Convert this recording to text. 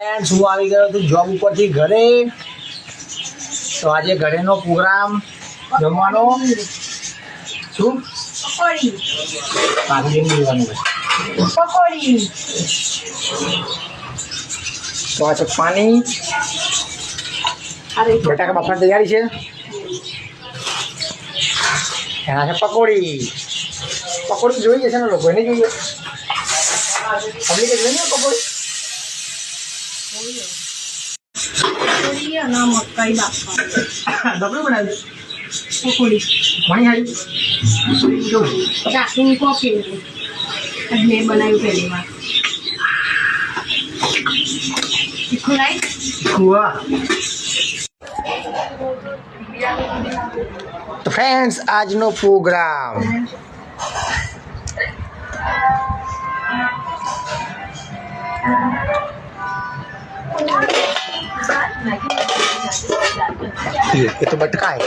Friends હું આવી ગયો છું જોબ ઉપરથી ઘરે. તો આજે ઘરેનો પ્રોગ્રામ જમવાનો. શું? પકોડી. પાઘડી લેવાનું પકોડી. તો આ છે પાણી બટાકા બાફવાની તૈયારી છે? એના છે પકોડી. પકોડી જોઈએ છે ને લોકો એને જોઈએ પબ્લિકે જોઈએ ને પકોડી. પકોડી અને મકાઈ બાફવા ડબલું આજનો પ્રોગ્રામ ये तो मटका है।